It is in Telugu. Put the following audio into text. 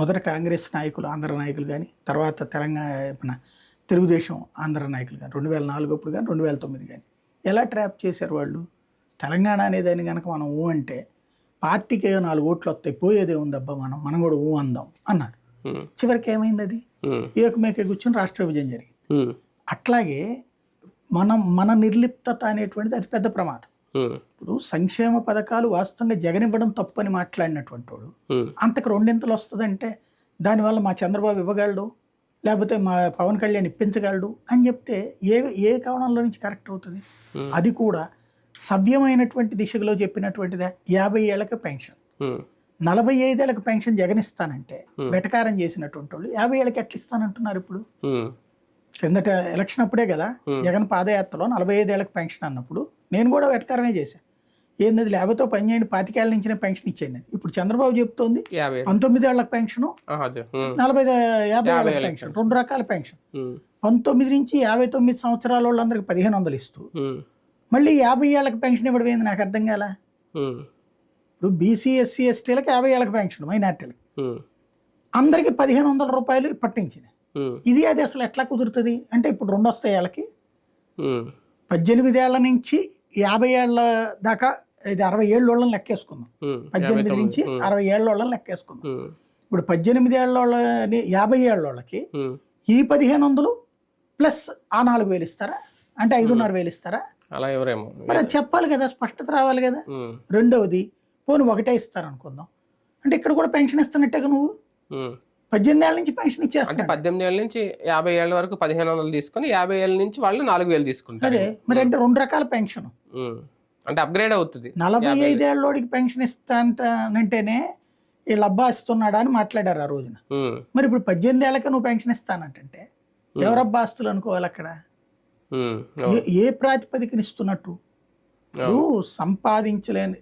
మొదట కాంగ్రెస్ నాయకులు ఆంధ్ర నాయకులు కానీ తర్వాత తెలంగాణ మన తెలుగుదేశం ఆంధ్ర నాయకులు కానీ రెండు వేల నాలుగు అప్పుడు కానీ రెండు వేల తొమ్మిది కానీ ఎలా ట్రాప్ చేశారు వాళ్ళు? తెలంగాణ అనేదాన్ని కనుక మనం ఊ అంటే పార్టీకి ఏదో నాలుగు ఓట్లు వస్తాయి పోయేదే ఉందబ్బా మనం మనం కూడా ఊ అందాం అన్నారు. చివరికి ఏమైంది అది ఏకమేక కూర్చొని రాష్ట్ర విభజన జరిగింది. అట్లాగే మనం మన నిర్లిప్తత అనేటువంటిది అతి పెద్ద ప్రమాదం. ఇప్పుడు సంక్షేమ పథకాలు వాస్తవంగా జగన్ ఇవ్వడం తప్పని మాట్లాడినటువంటి వాడు అంతకు రెండింతలు వస్తుందంటే దానివల్ల మా చంద్రబాబు ఇవ్వగలడు? లేకపోతే మా పవన్ కళ్యాణ్ ఇప్పించగలడు? అని చెప్తే ఏ ఏ కోణంలో నుంచి కరెక్ట్ అవుతుంది? అది కూడా సవ్యమైనటువంటి దిశలో చెప్పినటువంటిదే యాభై ఏళ్ళకి పెన్షన్. నలభై ఐదేళ్ళకి పెన్షన్ జగన్ ఇస్తానంటే. వెటకారం చేసినటువంటి వాళ్ళు యాభై ఏళ్ళకి ఎట్లా ఇస్తానంటున్నారు ఇప్పుడు కిందట ఎలక్షన్ అప్పుడే కదా. జగన్ పాదయాత్రలో నలభై ఐదేళ్ళకి పెన్షన్ అన్నప్పుడు నేను కూడా వెటకారమే చేశాను ఏంది లేకపోతే పని చేయండి పాతికేళ్ళ నుంచి పెన్షన్ ఇచ్చేయండి. ఇప్పుడు చంద్రబాబు చెప్తోంది పంతొమ్మిది ఏళ్ళకు పెన్షన్ నలభై యాభై ఏళ్ళకి ఏళ్ళకి పెన్షన్ రెండు రకాల పెన్షన్. పంతొమ్మిది నుంచి యాభై తొమ్మిది సంవత్సరాల వాళ్ళందరికి పదిహేను వందలు ఇస్తూ. మళ్ళీ యాభై ఏళ్ళకి పెన్షన్ ఇవ్వడం ఏంది నాకు అర్థం కాల? ఇప్పుడు బీసీ ఎస్సీ ఎస్టీలకు యాభై ఏళ్ళకి పెన్షన్ మైనార్టీలకు. అందరికి పదిహేను వందల రూపాయలు పట్టించింది ఉమ్, ఇది అది అసలు ఎట్లా కుదురుతుంది? అంటే ఇప్పుడు రెండు వస్తాయి ఏళ్ళకి ఉమ్, పద్దెనిమిది ఏళ్ళ నుంచి యాభై ఏళ్ళ దాకా ఇది అరవై ఏళ్ళ వాళ్ళని లెక్కేసుకుందాం పద్దెనిమిది నుంచి అరవై ఏళ్ళ వాళ్ళని లెక్కేసుకుందాం ఇప్పుడు పద్దెనిమిది ఏళ్ళ వాళ్ళని యాభై ఏళ్ళ వాళ్ళకి ఉమ్, ఈ పదిహేను వందలు ప్లస్ ఆ నాలుగు వేలు ఇస్తారా? అంటే ఐదున్నర వేలు ఇస్తారా? అలా ఎవరేమో. మరి అది చెప్పాలి కదా స్పష్టత రావాలి కదా. రెండవది పోను ఒకటే ఇస్తారు అనుకుందాం అంటే ఇక్కడ కూడా పెన్షన్ ఇస్తున్నట్టుగా నువ్వు. పద్దెనిమిది ఏళ్ళ నుంచి పెన్షన్ అంటే ఇచ్చేస్తా పద్దెనిమిది ఏళ్ళ నుంచి యాభై ఏళ్ళ వరకు పదిహేను వందలు తీసుకొని యాభై ఏళ్ళ నుంచి వాళ్ళు నాలుగు వేలు తీసుకుంటారు. అదే మరి అంటే రెండు రకాల పెన్షన్. అంటే అప్గ్రేడ్ అవుతుంది. నలభై ఐదేళ్ళోడికి పెన్షన్ ఇస్తానంటేనే వీళ్ళు అబ్బా ఇస్తున్నాడా అని మాట్లాడారు ఆ రోజున. మరి ఇప్పుడు పద్దెనిమిది ఏళ్ళకి నువ్వు పెన్షన్ ఇస్తానంటే ఎవరబ్బా ఆస్తులు అనుకోవాలి అక్కడ? ఏ ప్రాతిపదికన ఇస్తున్నట్టు? సంపాదించలేని